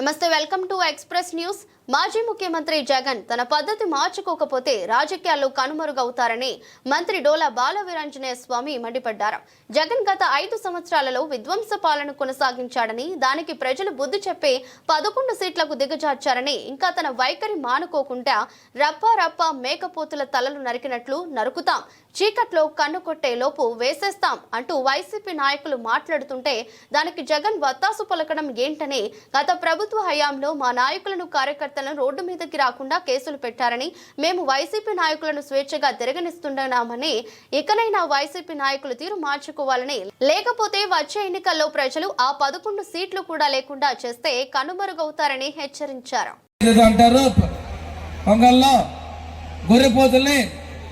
నమస్తే welcome to express news. మాజీ ముఖ్యమంత్రి జగన్ తన పద్ధతి మార్చుకోకపోతే రాజకీయాల్లో కనుమరుగవుతారని మంత్రి డోలా బాల వీరాంజనేయ స్వామి మండిపడ్డారు. జగన్ గత ఐదు సంవత్సరాలలో విధ్వంస పాలన కొనసాగించాడని దానికి ప్రజలు బుద్ధి చెప్పి పదకొండు సీట్లకు దిగజార్చారని ఇంకా తన వైఖరి మానుకోకుండా రప్ప రప్ప మేకపోతుల తలలు నరికినట్లు నరుకుతాం. చీకట్లో కన్ను కొట్టే లోపు వేసేస్తాం అంటూ వైసీపీ నాయకులు మాట్లాడుతుంటే దానికి జగన్ వత్తాసు పలకడం ఏంటని గత ప్రభుత్వ హయాంలో మా నాయకులను కార్యకర్తలను రోడ్డు మీదకి రాకుండా కేసులు పెట్టారని మేము వైసీపీ నాయకులను స్వేచ్ఛగా తిరగనిస్తున్నామని ఇకనైనా వైసీపీ నాయకులు తీరు మార్చుకోవాలని లేకపోతే వచ్చే ఎన్నికల్లో ప్రజలు ఆ పదకొండు సీట్లు కూడా లేకుండా చేస్తే కనుమరుగవుతారని హెచ్చరించారు. ఏదో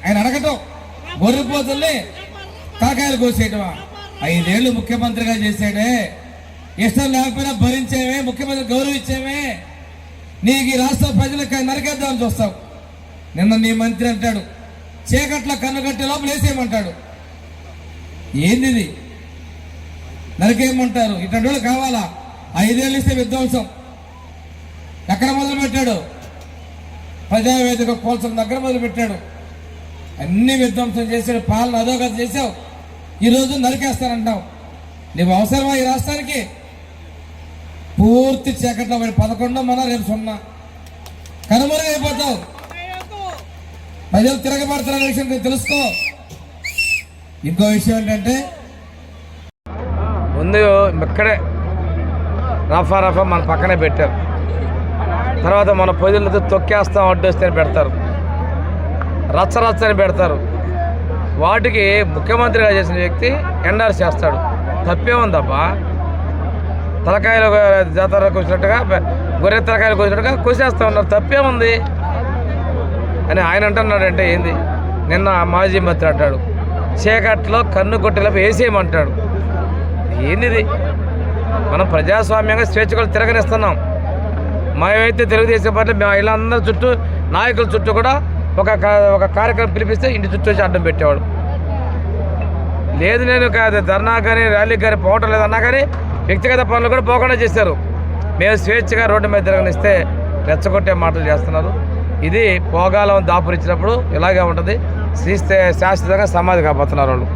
ఆయన అడగటం. గొర్రెపోతుల్ని కాకాయలు కోసేయటమా? ఐదేళ్ళు ముఖ్యమంత్రిగా చేసాడే ఇష్టం లేకపోయినా భరించేవే ముఖ్యమంత్రి గౌరవించేవే. నీకు ఈ రాష్ట్ర ప్రజలకు నరకేద్దామని చూస్తావు. నిన్న నీ మంత్రి అంటాడు చీకట్ల కన్నుగట్టే లోపల వేసేయమంటాడు. ఏంది ఇది? నరికేయమంటారు. ఇటువంటి వాళ్ళు కావాలా? ఐదేళ్ళు ఇస్తే విధ్వంసం. ఎక్కడ మొదలుపెట్టాడు? ప్రజావేదిక కోల్సం దగ్గర మొదలుపెట్టాడు. అన్ని విధ్వంసం చేశాడు పాలన అధోగతి చేసావు ఈరోజు నరికేస్తానంటావు. నీవు అవసరమా ఈ రాష్ట్రానికి? పూర్తి చీకట్లో పడి పదకొండు మన రేపు సున్నా. కనుమరుగైపోతావు. ప్రజలు తిరగబడుతున్న విషయం తెలుసుకో. ఇంకో విషయం ఏంటంటే ముందు ఇక్కడే రఫా రఫా మన పక్కనే పెట్టారు. తర్వాత మన పొదులతో తొక్కేస్తాం అడ్డొస్తే అని పెడతారు. రచ్చ రచ్చ అని పెడతారు. వాటికి ముఖ్యమంత్రిగా చేసిన వ్యక్తి ఎన్ఆర్ చేస్తాడు. తప్పే తలకాయలు జాతర కూర్చున్నట్టుగా గొర్రె తలకాయలు కూర్చున్నట్టుగా కూసేస్తూ ఉన్నారు. తప్పే ఉంది అని ఆయన అంటున్నాడంటే ఏంది? నిన్న మాజీ మంత్రి అంటాడు చీకట్లో కన్ను కొట్టేలోపు వేసేయమంటాడు. ఏంది మనం ప్రజాస్వామ్యంగా స్వేచ్ఛకులు తిరగనిస్తున్నాం. మేమైతే తెలుగుదేశం పార్టీ మేము వీళ్ళందరి చుట్టూ నాయకుల చుట్టూ కూడా ఒక ఒక కార్యక్రమం పిలిపిస్తే ఇంటి చుట్టూ వచ్చి అడ్డం పెట్టేవాడు. లేదు నేను కాదు ధర్నా కానీ ర్యాలీకి కానీ పోవటం లేదన్నా కానీ వ్యక్తిగత పనులు కూడా పోకుండా చేశారు. మేము స్వేచ్ఛగా రోడ్డు మీద తిరగనిస్తే రెచ్చగొట్టే మాటలు చేస్తున్నారు. ఇది పోగాలం దాపురిచ్చినప్పుడు ఇలాగే ఉంటుంది. శ్రీస్తే శాశ్వతంగా సమాధి కాబోతున్నారు వాళ్ళు.